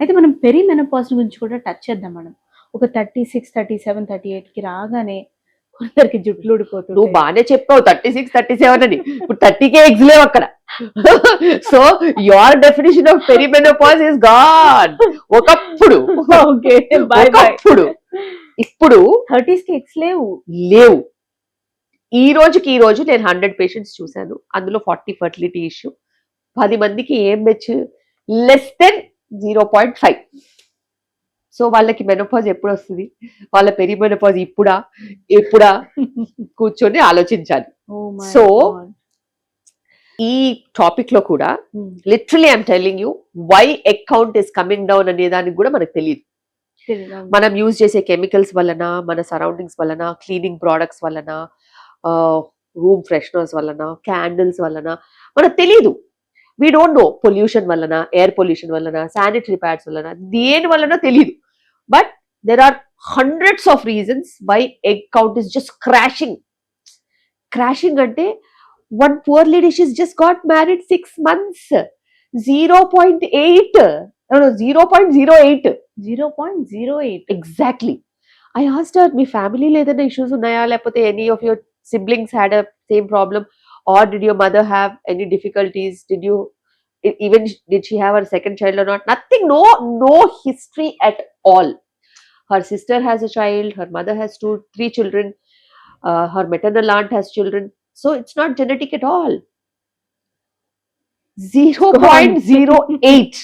అయితే మనం peri menopause గురించి కూడా టచ్ చేద్దాం మనం. ఒక thirty six thirty seven thirty ఎయిట్కి రాగానే కొందరికి జుట్లు నువ్వు ఊడిపోతుంది బాగానే చెప్పావు థర్టీ సిక్స్ థర్టీ సెవెన్ అని. ఇప్పుడు థర్టీకే ఎగ్స్ లేవు అక్కడ. So your definition of perimenopause is God ఒకప్పుడు ఒకప్పుడు ఇప్పుడు థర్టీస్కి ఎక్స్ లేవు. లేవు. ఈ రోజుకి ఈ రోజు నేను హండ్రెడ్ పేషెంట్స్ చూశాను. అందులో ఫార్టీ ఫర్టిలిటీ ఇష్యూ పది మందికి ఏం much less than zero point five. So వాళ్ళకి మెనోపాజ్ ఎప్పుడు వస్తుంది వాళ్ళ పెరి మెనోపాజ్ ఇప్పుడా? ఎప్పుడా? కూర్చొని ఆలోచించాలి. Oh God. ఈ టాపిక్లో కూడా. Literally I'm telling you why egg count is coming down అనే దానికి కూడా మనకు తెలియదు? మనం యూజ్ చేసే కెమికల్స్ వలన మన సరౌండింగ్స్ వలన క్లీనింగ్ ప్రోడక్ట్స్ వలన రూమ్ ఫ్రెషనర్స్ వలన క్యాండిల్స్ వలన మనకు తెలియదు వీ డోంట్ నో పొల్యూషన్ వలన ఎయిర్ పొల్యూషన్ వలన శానిటరీ ప్యాడ్స్ వలన దేని వలన తెలియదు but there are hundreds of reasons why egg count is just crashing crashing అంటే one poor lady she's just got married six months zero point eight zero point zero eight zero point zero eight exactly I asked మీ ఫ్యామిలీలో ఏదైనా issues ఉన్నాయా? లేకపోతే any of your siblings had a same problem or did your mother have any difficulties? Did you even did she have her second child or not? Nothing. No no history at all. Her sister has a child. Her mother has two three children. Uh, her maternal aunt has children. So it's not genetic at all. 0.08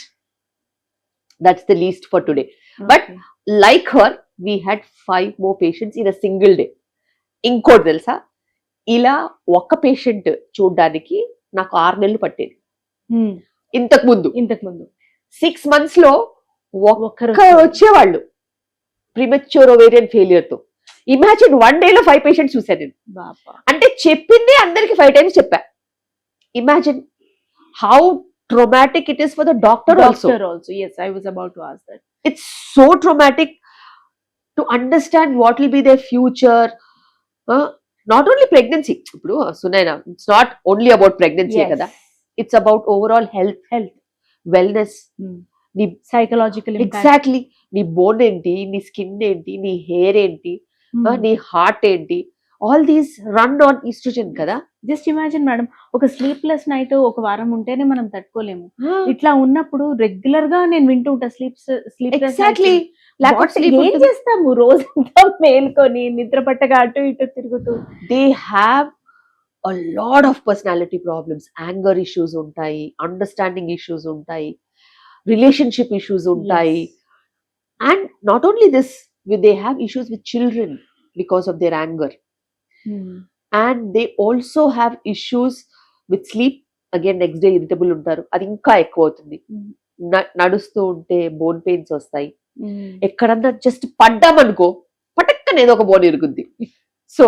that's the least for today. Okay. but like her we had five more patients in a single day. Inko telsa ఇలా ఒక patient చూడడానికి నాకు ఆరు నెలలు పట్టేది. ఇంతకు ముందు. ఇంతకు ముందు. సిక్స్ మంత్స్లో ఒక్కరు ఒక్క వచ్చేవాళ్ళు. ప్రిమెచ్యూర్ ఓవేరియన్ ఫెయిలియర్తో. ఇమాజిన్ వన్ డే లో ఫైవ్ పేషెంట్స్ చూసాను నేను. బాబా అంటే చెప్పింది అందరికి ఫైవ్ టైమ్స్ చెప్పా. Imagine how traumatic it is for the doctor also also that it's so traumatic to understand what will be their future. Uh, not only pregnancy ఇప్పుడు Sunaina it's not only about pregnancy కదా it's about overall health Health. Wellness నీ psychological exactly నీ bone ఏంటి నీ skin ఏంటి నీ hair ఏంటి uh, నీ హార్ట్ ఏంటి all these run on estrogen కదా. జస్ట్ ఇమాజిన్ మేడం ఒక స్లీప్లెస్ నైట్ ఒక వారం ఉంటేనే మనం తట్టుకోలేము. ఇట్లా ఉన్నప్పుడు రెగ్యులర్గా నేను వింటూ ఉంటా స్లీప్ స్లీప్ ఎగ్జాక్ట్లీ ఏం చేస్తాము? రోజంతా మేల్కొని నిద్ర పట్టగా అటు ఇటు తిరుగుతూ. They have a lot of personality problems anger issues ఉంటాయి అండర్స్టాండింగ్ ఇష్యూస్ ఉంటాయి రిలేషన్షిప్ ఇష్యూస్ ఉంటాయి. And not only this they have issues with children because of their anger and they also have issues with sleep again next day irritable ఉంటారు. అది ఇంకా ఎక్కువ అవుతుంది. Mm. న- నడుస్తూ ఉంటే బోన్ పెయిన్స్ వస్తాయి. ఎక్కడన్నా జస్ట్ పడ్డామనుకో పటక్కన ఏదో ఒక బోన్ ఇరుగుద్ది. సో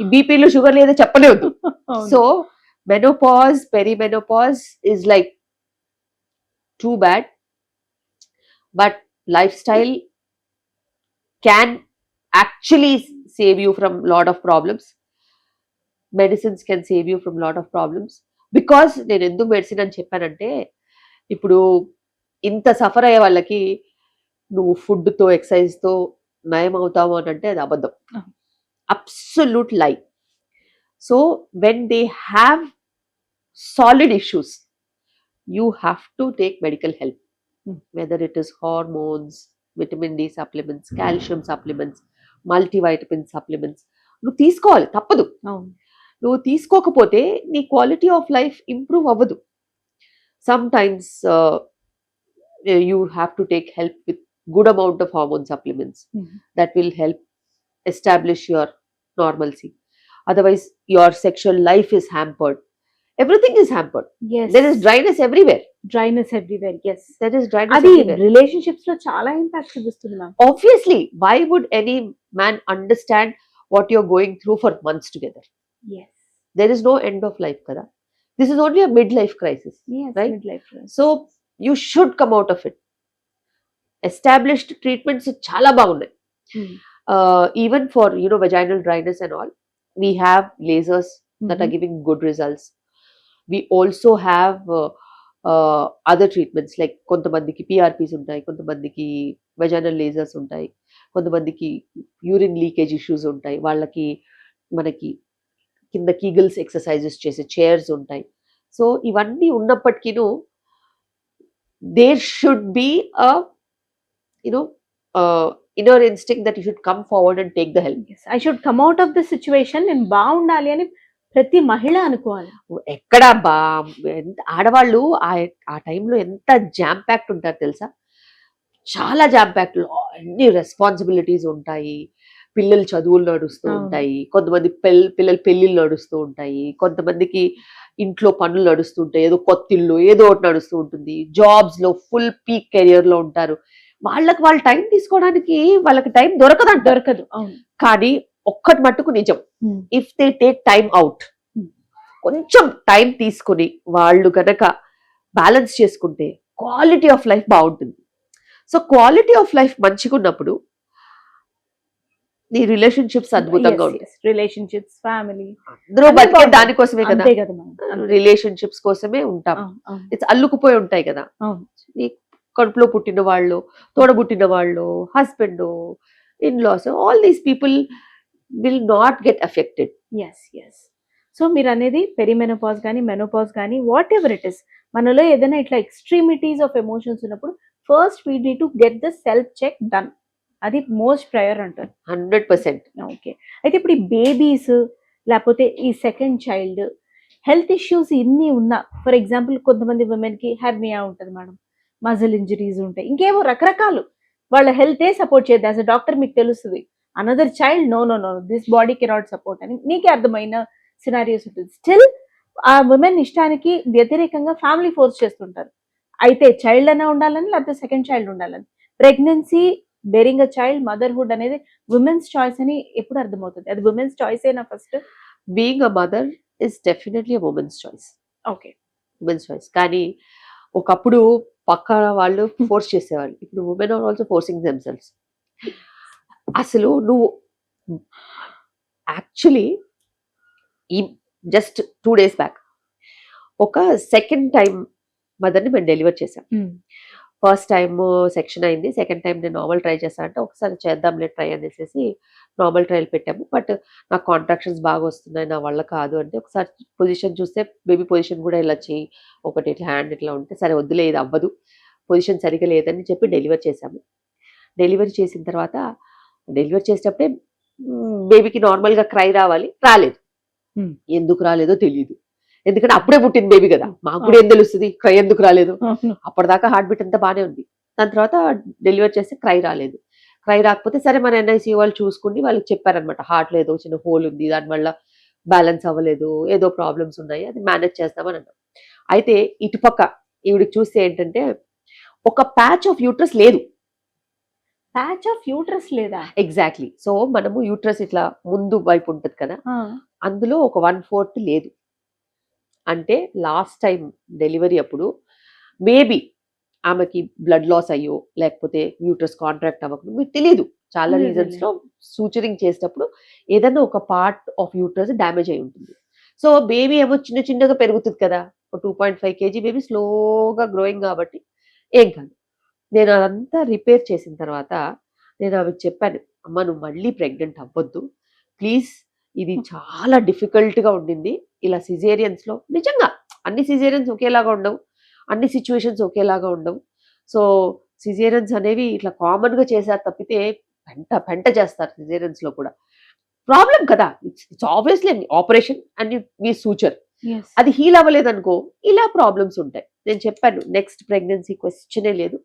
ఈ బీపీలు షుగర్ లేదా చెప్పలేదు so menopause perimenopause is like too bad but lifestyle can actually save you from lot of problems medicines can save you from lot of problems because నేను ఎందుకు మెడిసిన్ అని చెప్పానంటే ఇప్పుడు ఇంత సఫర్ అయ్యే వాళ్ళకి నువ్వు ఫుడ్తో ఎక్సర్సైజ్తో నయం అవుతావు అని అంటే అది అబద్ధం absolute lie so when they have solid issues you have to take medical help whether it is hormones vitamin D supplements calcium supplements multivitamin supplements నువ్వు తీసుకోవాలి తప్పదు. నువ్వు తీసుకోకపోతే నీ క్వాలిటీ ఆఫ్ లైఫ్ ఇంప్రూవ్ అవ్వదు. Sometimes you have to take help with Good amount of hormone supplements Mhm. that will help establish your normalcy. Otherwise, your sexual life is hampered. Everything is hampered. Yes There is dryness everywhere. Dryness everywhere yes There is dryness అది everywhere. Relationships లో చాలా impact చూపిస్తుంది ma'am Obviously, why would any man understand what you're going through for months together? Yes There is no end of life, Kada. This is only a midlife crisis. Right? Midlife So, you should come out of it. Established treatments చాలా బాగున్నాయి even for you know vaginal dryness and all we have lasers that are giving good results. We also have uh, other treatments like కొంతమందికి PRPs ఉంటాయి కొంతమందికి vaginal lasers ఉంటాయి కొంతమందికి urine leakage issues ఉంటాయి వాళ్ళకి మనకి కింద కీగిల్స్ ఎక్సర్సైజెస్ చేసే చైర్స్ ఉంటాయి సో ఇవన్నీ ఉన్నప్పటికీను there should be a you know inner instinct that you should come forward and take the help I should come out of the situation నేను బాగుండాలి అని ప్రతి మహిళ అనుకోవాలి. ఎక్కడ బా ఆడవాళ్ళు ఆ టైంలో ఎంత జామ్ ప్యాక్ట్ ఉంటారు తెలుసా? చాలా జామ్ ప్యాక్ట్ అన్ని రెస్పాన్సిబిలిటీస్ ఉంటాయి. పిల్లలు చదువులు నడుస్తూ. ఉంటాయి. కొంతమంది పెల్ పిల్లల పెళ్ళిళ్ళు నడుస్తూ ఉంటాయి. కొంతమందికి ఇంట్లో పనులు నడుస్తూ ఉంటాయి. ఏదో కొత్త ఇల్లు ఏదో ఒకటి నడుస్తూ ఉంటుంది. జాబ్స్లో ఫుల్ పీక్ కెరియర్లో ఉంటారు. వాళ్ళకి వాళ్ళ టైం తీసుకోవడానికి వాళ్ళకి టైం దొరకదంటారు దొరకదు. కానీ ఒక్కటి మట్టుకు నిజం. If they take time out. కొంచెం టైం తీసుకుని వాళ్ళు గనక బ్యాలెన్స్ చేసుకుంటే క్వాలిటీ ఆఫ్ లైఫ్ బాగుంటుంది. సో క్వాలిటీ ఆఫ్ లైఫ్ మంచిగా ఉన్నప్పుడు నీ రిలేషన్షిప్స్ అద్భుతంగా ఉంటాయి. రిలేషన్షిప్స్ ఫ్యామిలీ అందరూ బతికే. దానికోసమే కదా. రిలేషన్షిప్స్ కోసమే ఉంటాం. ఇట్స్ అల్లుకుపోయి ఉంటాయి కదా. కడుపులో పుట్టిన వాళ్ళు తోడబుట్టిన వాళ్ళు husband in laws all these people will not get affected yes yes so మీరు అనేది పెరిమెనోపాజ్ కానీ మెనోపాజ్ కానీ వాట్ ఎవర్ ఇట్ ఇస్ మనలో ఏదైనా ఇట్లా ఎక్స్ట్రీమిటీస్ ఆఫ్ ఎమోషన్స్ ఉన్నప్పుడు first we need to get the self check done అది most prior అంటారు. హండ్రెడ్ పర్సెంట్ ఓకే అయితే ఇప్పుడు ఈ బేబీస్ లేకపోతే ఈ సెకండ్ చైల్డ్ హెల్త్ ఇష్యూస్ ఇన్ని ఉన్నా ఫర్ ఎగ్జాంపుల్ కొంతమంది women కి హెర్నియా ఉంటుంది మేడం మజిల్ ఇంజరీస్ ఉంటాయి. ఇంకేవో రకరకాలు. వాళ్ళ హెల్తే సపోర్ట్ చేయదు. యాజ్ అ డాక్టర్ మీకు తెలుస్తుంది. Another child no no no this body cannot support అని. మీకే అర్థమైన సినారియోస్ ఉంటుంది. స్టిల్ ఆ ఉమెన్ ఇష్టానికి వ్యతిరేకంగా ఫ్యామిలీ ఫోర్స్ చేస్తుంటారు. అయితే చైల్డ్ అయినా ఉండాలని లేకపోతే సెకండ్ చైల్డ్ ఉండాలని. Pregnancy bearing a child motherhood అనేది ఉమెన్స్ చాయిస్ అని ఎప్పుడు అర్థమవుతుంది? అది ఉమెన్స్ చాయిస్ అయినా first being a mother is definitely women's choice okay women's choice కానీ ఒకప్పుడు పక్క వాళ్ళు ఫోర్స్ చేసేవాళ్ళు. ఇప్పుడు women are also forcing themselves అసలు నువ్వు యాక్చువల్లీ ఈ జస్ట్ టూ డేస్ బ్యాక్ ఒక సెకండ్ టైం మదర్ని మేము డెలివర్ చేసాం hmm. ఫస్ట్ టైం సెక్షన్ అయింది. సెకండ్ టైం నేను నార్మల్ ట్రై చేస్తాను అంటే ఒకసారి చేద్దాంలే ట్రై అనేసి నార్మల్ ట్రయల్ పెట్టాము. బట్ నాకు కాంట్రాక్షన్స్ బాగా వస్తున్నాయి. నా వల్ల కాదు అంటే ఒకసారి పొజిషన్ చూస్తే బేబీ పొజిషన్ కూడా ఇలా చేయి ఒకటి ఇట్లా హ్యాండ్ ఇట్లా ఉంటే సరే వద్దులే ఇది అవ్వదు. పొజిషన్ సరిగా లేదని చెప్పి డెలివర్ చేశాము. డెలివరీ చేసిన తర్వాత డెలివరీ చేసేటప్పుడే బేబీకి నార్మల్గా క్రై రావాలి. రాలేదు. ఎందుకు రాలేదో తెలియదు ఎందుకంటే అప్పుడే పుట్టింది బేబీ కదా. మాకు కూడా ఏం తెలుస్తుంది? క్రై ఎందుకు రాలేదు? అప్పటిదాకా హార్ట్ బీట్ అంతా బాగానే ఉంది. దాని తర్వాత డెలివర్ చేస్తే క్రై రాలేదు. క్రై రాకపోతే సరే మన ఎన్ఐసి వాళ్ళు చూసుకుని వాళ్ళకి చెప్పారనమాట హార్ట్లో ఏదో చిన్న హోల్ ఉంది దానివల్ల బ్యాలెన్స్ అవ్వలేదు ఏదో ప్రాబ్లమ్స్ ఉన్నాయి అది మేనేజ్ చేస్తామని అన్నాం. అయితే ఇటుపక్క ఈవిడికి చూస్తే ఏంటంటే ఒక ప్యాచ్ ఆఫ్ యూట్రస్ లేదు. ప్యాచ్ ఆఫ్ యూట్రస్ లేదా? ఎగ్జాక్ట్లీ సో మనము యూట్రస్ ఇట్లా ముందు వైపు ఉంటుంది కదా. అందులో ఒక వన్ ఫోర్త్ లేదు. అంటే లాస్ట్ టైం డెలివరీ అప్పుడు మేబీ ఆమెకి బ్లడ్ లాస్ అయ్యో లేకపోతే యూట్రస్ కాంట్రాక్ట్ అవ్వకుండా మీకు తెలియదు చాలా రీజన్స్. లో సూచరింగ్ చేసేటప్పుడు ఏదైనా ఒక పార్ట్ ఆఫ్ యూట్రస్ డ్యామేజ్ అయి ఉంటుంది. సో బేబీ ఏమో చిన్న చిన్నగా పెరుగుతుంది కదా two point five KG baby స్లోగా గ్రోయింగ్ కాబట్టి ఏం కాదు. నేను అదంతా రిపేర్ చేసిన తర్వాత నేను ఆమెకు చెప్పాను అమ్మ నువ్వు మళ్ళీ ప్రెగ్నెంట్ అవ్వద్దు. ప్లీజ్ ఇది చాలా difficult గా ఉండింది. ఇలా సిజేరియన్స్లో నిజంగా అన్ని సిజేరియన్స్ ఒకేలాగా ఉండవు. అన్ని సిచ్యువేషన్స్ ఒకేలాగా ఉండవు. సో సిజేరియన్స్ అనేవి ఇట్లా కామన్గా చేశారు తప్పితే పెంట పెంట చేస్తారు సిజేరియన్స్లో కూడా. ప్రాబ్లం కదా! It's it's obviously operation and me suture అది హీల్ అవ్వలేదు అనుకో ఇలా ప్రాబ్లమ్స్ ఉంటాయి. నేను చెప్పాను నెక్స్ట్ ప్రెగ్నెన్సీ క్వశ్చనే లేదు.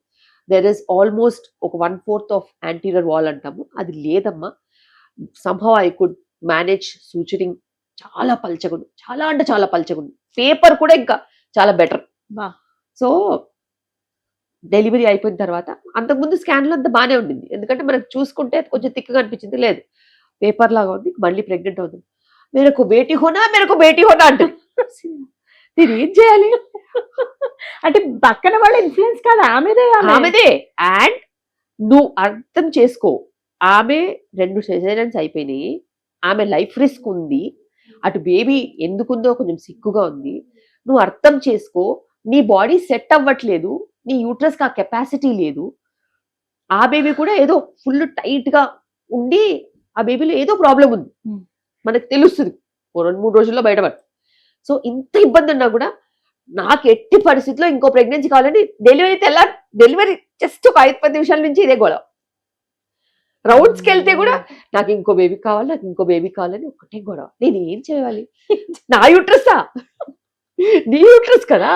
దెర్ ఇస్ ఆల్మోస్ట్ ఒక one fourth of anterior wall అంటాము. అది లేదమ్మా. సంభవ్ ఐ కుడ్ మేనేజ్ సూచరింగ్ చాలా పల్చగుండు చాలా అంటే చాలా పల్చగుండు పేపర్ కూడా ఇంకా చాలా బెటర్. సో డెలివరీ అయిపోయిన తర్వాత అంతకుముందు స్కాన్లో అంతా బాగానే ఉండింది. ఎందుకంటే మనకు చూసుకుంటే కొంచెం తిక్కగా అనిపించింది. లేదు. పేపర్ లాగా ఉంది. మళ్ళీ ప్రెగ్నెంట్ అవుతుంది మేరకు బేటీ హోనా? మేరకు బేటీ హోనా? అంటే నేను ఏం చేయాలి? అంటే పక్కన వాళ్ళ ఇన్ఫ్లుయెన్స్ కాదు. ఆమెదే ఆమె. ఆమెదే. అండ్ నువ్వు అర్థం చేసుకో. ఆమె రెండు సెజరియన్స్ అయిపోయినాయి. ఆమె లైఫ్ రిస్క్ ఉంది. అటు బేబీ ఎందుకుందో కొంచెం సిక్కుగా ఉంది. నువ్వు అర్థం చేసుకో నీ బాడీ సెట్ అవ్వట్లేదు నీ యూట్రస్ ఆ కెపాసిటీ లేదు. ఆ బేబీ కూడా ఏదో ఫుల్ టైట్గా ఉండి ఆ బేబీలో ఏదో ప్రాబ్లం ఉంది. మనకు తెలుస్తుంది. రెండు మూడు రోజుల్లో బయటపడు. సో ఇంత ఇబ్బంది ఉన్నా కూడా నాకు ఎట్టి పరిస్థితిలో ఇంకో ప్రెగ్నెన్సీ కావాలని డెలివరీ తెల్ల డెలివరీ జస్ట్ ఒక ఐదు పది నిమిషాల నుంచి ఇదే గొడవ రౌండ్స్కి వెళ్తే కూడా నాకు ఇంకో బేబీ కావాలి నాకు ఇంకో బేబీ కావాలని ఒకటే గొడవ. నేను ఏం చేయాలి? నా యూట్రసా నీ యూట్రస్ కదా?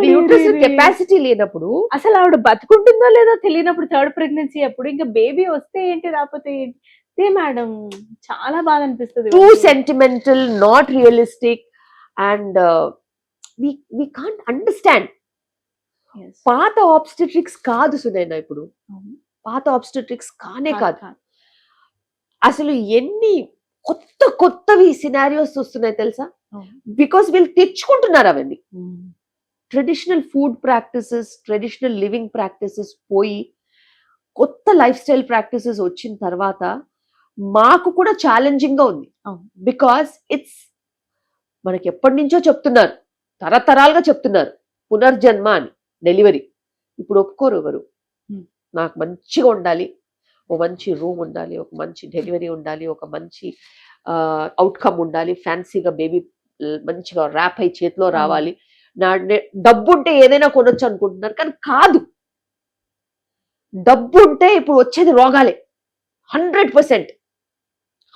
నీ యూట్రస్ కెపాసిటీ లేనప్పుడు అసలు ఆవిడ బతుకుంటుందో లేదో తెలియనప్పుడు థర్డ్ ప్రెగ్నెన్సీ అప్పుడు ఇంకా బేబీ వస్తే ఏంటి రాకపోతే ఏంటి? అదే మేడం చాలా బాధ అనిపిస్తుంది. Too sentimental not realistic and we can't understand. పాత ఆబ్స్టెట్రిక్స్ కాదు సునైనా ఇప్పుడు. పాత ఆబ్స్టెట్రిక్స్ కానే కాదు. అసలు ఎన్ని కొత్త కొత్తవి సినారియోస్ వస్తున్నాయి తెలుసా. బికాస్ వీళ్ళు తెచ్చుకుంటున్నారు అవన్నీ. Traditional food practices traditional living practices పోయి కొత్త లైఫ్ స్టైల్ ప్రాక్టీసెస్ వచ్చిన తర్వాత మాకు కూడా ఛాలెంజింగ్గా ఉంది. బికాస్ ఇట్స్ మనకి ఎప్పటి నుంచో చెప్తున్నారు తరతరాలుగా చెప్తున్నారు పునర్జన్మ అని డెలివరీ ఇప్పుడు ఒప్పుకోరు ఎవరు. నాకు మంచిగా ఉండాలి. ఒక మంచి రూమ్ ఉండాలి. ఒక మంచి డెలివరీ ఉండాలి. ఒక మంచి అవుట్కమ్ ఉండాలి. ఫ్యాన్సీగా బేబీ మంచిగా ర్యాప్ అయి చేతిలో రావాలి. నా డబ్బు ఉంటే ఏదైనా కొనొచ్చు అనుకుంటున్నారు. కానీ కాదు. డబ్బు ఉంటే ఇప్పుడు వచ్చేది రోగాలే. హండ్రెడ్ పర్సెంట్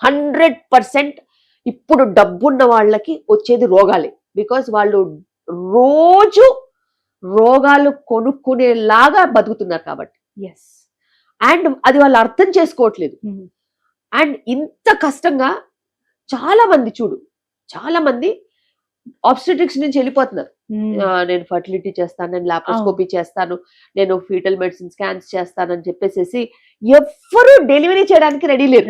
హండ్రెడ్ పర్సెంట్ ఇప్పుడు డబ్బున్న వాళ్ళకి వచ్చేది రోగాలే. బికాస్ వాళ్ళు రోజు రోగాలు కొనుక్కునేలాగా బతుకుతున్నారు కాబట్టి. అండ్ అది వాళ్ళు అర్థం చేసుకోవట్లేదు. అండ్ ఇంత కష్టంగా చాలా మంది చూడు చాలా మంది ఆబ్స్టెట్రిక్స్ నుంచి వెళ్ళిపోతున్నారు. ఆ, నేను ఫర్టిలిటీ చేస్తాను నేను లాప్రోస్కోపీ చేస్తాను నేను ఫీటల్ మెడిసిన్ స్కాన్స్ చేస్తాను అని చెప్పేసి ఎవ్వరూ డెలివరీ చేయడానికి రెడీ లేరు.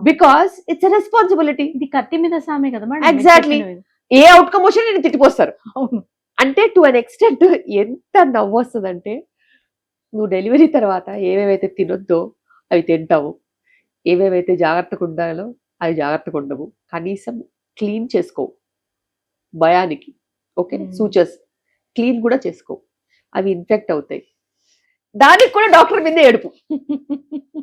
బికాస్ ఇట్స్ రెస్పాన్సిబిలిటీ ఇది కత్తి మీద సామే కదా చెప్పినవి. ఏ అవుట్కమ్ వచ్చినా నేను తిట్టిపోస్తారు. అంటే టు అన్ ఎక్స్టెంట్ ఎంత నవ్వు వస్తుందంటే నువ్వు డెలివరీ తర్వాత ఏవేవైతే తినొద్దో అవి తింటావు ఏవేవైతే జాగ్రత్తగా ఉండాలో అవి జాగ్రత్తగా ఉండవు. కనీసం క్లీన్ చేసుకోవు భయానికి. ఓకే. సూచర్స్. క్లీన్ కూడా చేసుకోవు అవి ఇన్ఫెక్ట్ అవుతాయి. దానికి కూడా డాక్టర్ మీద ఏడుపు.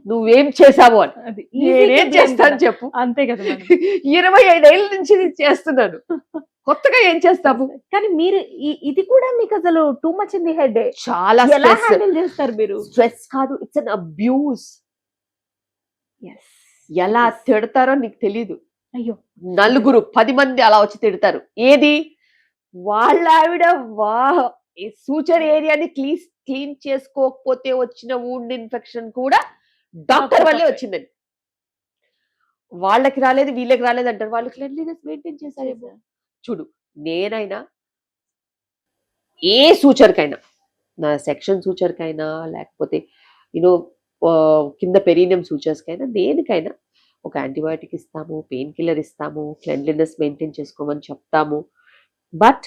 నువ్వేం చేసావు అని. నేనేం చేస్తాను. చెప్పు. అంతే కదా ఇరవై ఐదేళ్ళ నుంచి నేను చేస్తున్నాను. కొత్తగా ఏం చేస్తాము కానీ మీరు ఇది కూడా మీకు అసలు too much in the head చాలా హ్యాండిల్ చేస్తారు మీరు? స్ట్రెస్ కాదు ఇట్స్ అన్ అబ్యూస్. ఎలా తిడతారో నీకు తెలీదు. అయ్యో. నలుగురు పది మంది అలా వచ్చి తిడతారు. ఏది? వాళ్ళ ఆవిడ వా సూచర్ ఏరియాని క్లీన్ క్లీన్ చేసుకోకపోతే వచ్చిన వూండ్ ఇన్ఫెక్షన్ కూడా డాక్టర్ వల్లే వచ్చిందని వాళ్ళకి రాలేదు వీళ్ళకి రాలేదు అంటారు. వాళ్ళు క్లెన్లీనెస్ మెయింటైన్ చేశారేమో. చూడు నేనైనా ఏ సూచర్కైనా నా సెక్షన్ సూచర్కైనా లేకపోతే యూనో కింద పెరీనియం సూచర్స్కైనా దేనికైనా ఒక యాంటీబయాటిక్ ఇస్తాము పెయిన్ కిల్లర్ ఇస్తాము క్లెన్లీనెస్ మెయింటైన్ చేసుకోమని చెప్తాము. But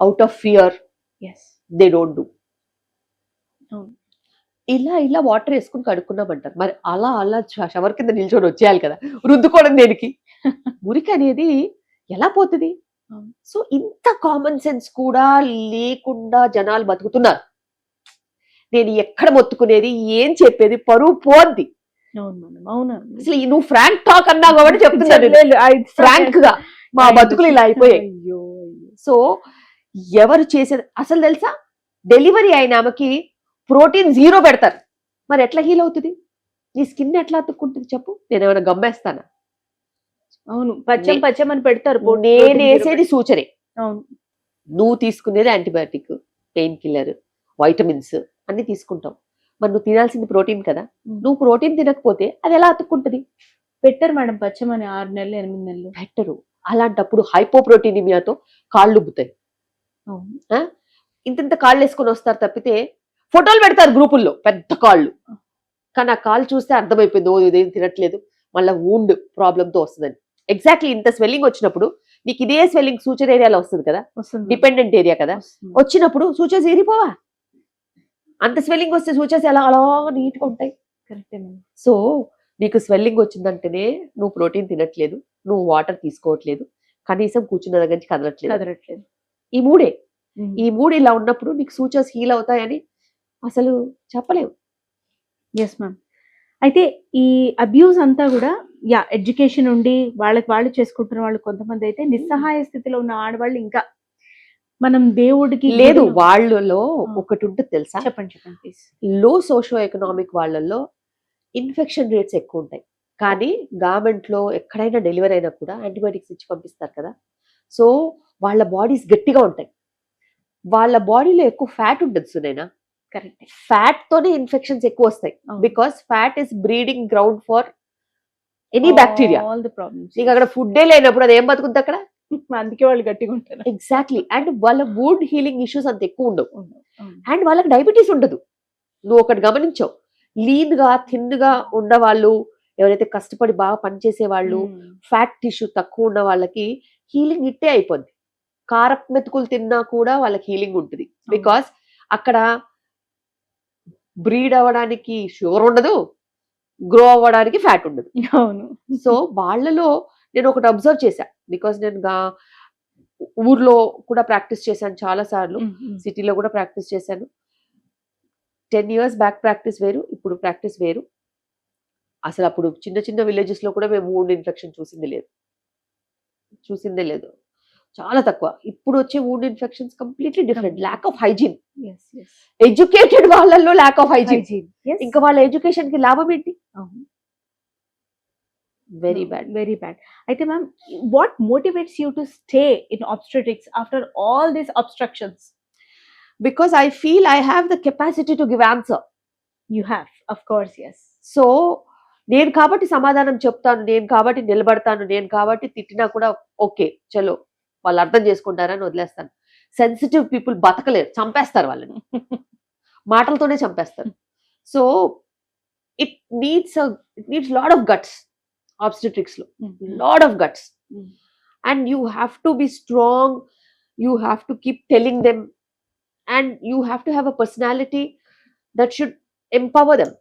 out of fear yes they don't do అవును. ఇలా ఇలా వాటర్ వేసుకుని కడుక్కున్నామంటారు. మరి అలా అలా షవర్ కింద నిల్చొని వచ్చేయాలి కదా. రుద్దుకోవడం దేనికి? మురికి అనేది ఎలా పోతుంది? అవును. సో ఇంత కామన్ సెన్స్ కూడా లేకుండా జనాలు బతుకుతున్నారు. నేను ఎక్కడ మొత్తుకునేది ఏం చెప్పేది పరువు పోద్ది. అవును మేడం. అసలు ఈ నువ్వు ఫ్రాంక్ టాక్ అన్నావు కాబట్టి. I- ఫ్రాంక్గా. మా I బతుకులు ఇలా అయిపోయాయి. అయ్యో అయ్యో. సో ఎవరు చేసేది? అసలు తెలుసా? డెలివరీ అయిన ఆమెకి ప్రోటీన్ జీరో పెడతారు. మరి ఎట్లా హీల్ అవుతుంది? నీ స్కిన్ ఎట్లా అతుక్కుంటుంది చెప్పు? నేను ఏమైనా గమ్మేస్తానా? అవును పచ్చం పచ్చం అని పెడతారు నేను వేసేది సూచరే అవును. నువ్వు తీసుకునేది యాంటీబయాటిక్ పెయిన్ కిల్లర్ వైటమిన్స్ అన్ని తీసుకుంటావు మరి నువ్వు తినాల్సింది ప్రోటీన్ కదా. నువ్వు ప్రోటీన్ తినకపోతే అది ఎలా అతుక్కుంటది? పెట్టారు మేడం పచ్చం అని ఆరు నెలలు ఎనిమిది నెలలు. పెట్టరు. అలాంటప్పుడు హైపోప్రోటీనిమియాతో కాళ్ళు ఉబ్బుతాయి ఇంత ఇంత కాళ్ళు వేసుకొని వస్తారు తప్పితే ఫోటోలు పెడతారు గ్రూపుల్లో పెద్ద కాళ్ళు. కానీ ఆ కాళ్ళు చూస్తే అర్థమైపోయింది ఓ ఇదేం తినట్లేదు మళ్ళీ వూండ్ ప్రాబ్లంతో వస్తుందని. ఎగ్జాక్ట్లీ ఇంత స్వెల్లింగ్ వచ్చినప్పుడు నీకు ఇదే స్వెల్లింగ్ సూచర్ ఏరియాలో వస్తుంది కదా? డిపెండెంట్ ఏరియా కదా. వచ్చినప్పుడు సూచర్స్ ఏరిపోవా? అంత స్వెల్లింగ్ వస్తే సూచర్స్ ఎలా అలా నీట్గా ఉంటాయి? సో నీకు స్వెల్లింగ్ వచ్చిందంటేనే నువ్వు ప్రోటీన్ తినట్లేదు నువ్వు వాటర్ తీసుకోవట్లేదు కనీసం కూర్చున్న దగ్గర నుంచి కదలట్లేదు. కదలట్లేదు. ఈ మూడే. ఈ మూడు ఇలా ఉన్నప్పుడు నీకు సూచర్స్ హీల్ అవుతాయని అసలు చెప్పలేవు. ఎస్ మ్యామ్ అయితే ఈ అబ్యూస్ అంతా కూడా యా ఎడ్యుకేషన్ ఉండి వాళ్ళకి వాళ్ళు చేసుకుంటున్న వాళ్ళు కొంతమంది అయితే నిస్సహాయ స్థితిలో ఉన్న ఆడవాళ్ళు ఇంకా మనం దేవుడికి లేదు వాళ్ళలో ఒకటి ఉంటుంది తెలుసా? చెప్పండి చెప్పండి ప్లీజ్లో సోషో ఎకనామిక్ వాళ్ళల్లో ఇన్ఫెక్షన్ రేట్స్ ఎక్కువ ఉంటాయి. కానీ గవర్నమెంట్లో ఎక్కడైనా డెలివరీ అయినా కూడా యాంటీబయాటిక్స్ ఇచ్చి పంపిస్తారు కదా. సో వాళ్ళ బాడీస్ గట్టిగా ఉంటాయి. వాళ్ళ బాడీలో ఎక్కువ ఫ్యాట్ ఉంటుంది సునైనా. కరెక్ట్. ఫ్యాట్ తోనే ఇన్ఫెక్షన్స్ ఎక్కువ వస్తాయి. Because fat is breeding ground for any bacteria all the problems నీకు అక్కడ ఫుడ్డే లేనప్పుడు అది ఏం బతుకుద్ది అక్కడ? అందుకే వాళ్ళు గట్టిగా ఉంటారు. ఎగ్జాక్ట్లీ అండ్ వాళ్ళ వూడ్ హీలింగ్ ఇష్యూస్ అంత ఎక్కువ ఉండవు. అండ్ వాళ్ళకి డయాబెటీస్ ఉండదు. నువ్వు ఒకటి గమనించావు. లీన్గా థిన్గా ఉన్న వాళ్ళు ఎవరైతే కష్టపడి బాగా పనిచేసే వాళ్ళు. ఫ్యాట్ టిష్యూ తక్కువ ఉన్న వాళ్ళకి హీలింగ్ ఇట్టే అయిపోద్ది. కారప్ మెతుకులు తిన్నా కూడా వాళ్ళకి హీలింగ్ ఉంటుంది. బికాస్ అక్కడ బ్రీడ్ అవ్వడానికి షుగర్ ఉండదు గ్రో అవ్వడానికి ఫ్యాట్ ఉండదు. అవును. సో వాళ్ళలో నేను ఒకటి అబ్జర్వ్ చేశా. బికాస్ నేను ఊర్లో కూడా ప్రాక్టీస్ చేశాను చాలా సార్లు. సిటీలో కూడా ప్రాక్టీస్ చేశాను. టెన్ ఇయర్స్ బ్యాక్ ప్రాక్టీస్ వేరు ఇప్పుడు ప్రాక్టీస్ వేరు. అసలు అప్పుడు చిన్న చిన్న విలేజెస్లో కూడా మేము ఇన్ఫెక్షన్ చూసింది లేదు. చూసిందే లేదు. చాలా తక్కువ. ఇప్పుడు వచ్చే wound infections completely different lack of hygiene. Educated వాళ్ళల్లో ల్యాక్ ఆఫ్ హైజీన్. ఇంకా వాళ్ళ ఎడ్యుకేషన్కి లాభం ఏంటి. వెరీ బ్యాడ్ వెరీ బ్యాడ్ అయితే ma'am what motivates you to stay in obstetrics after all these obstructions because I feel I have the capacity to give answer you have of course yes so నేను కాబట్టి సమాధానం చెప్తాను నేను కాబట్టి నిలబడతాను నేను కాబట్టి తిట్టినా కూడా ఓకే చలో. వాళ్ళు అర్థం చేసుకుంటారని వదిలేస్తాను. సెన్సిటివ్ పీపుల్ బతకలేరు చంపేస్తారు వాళ్ళని. మాటలతోనే చంపేస్తారు. So it needs it needs lot of guts ఆబ్స్టిట్రిక్స్లో. Lot of guts. And you have to be strong you have to keep telling them and you have to have a personality that should empower them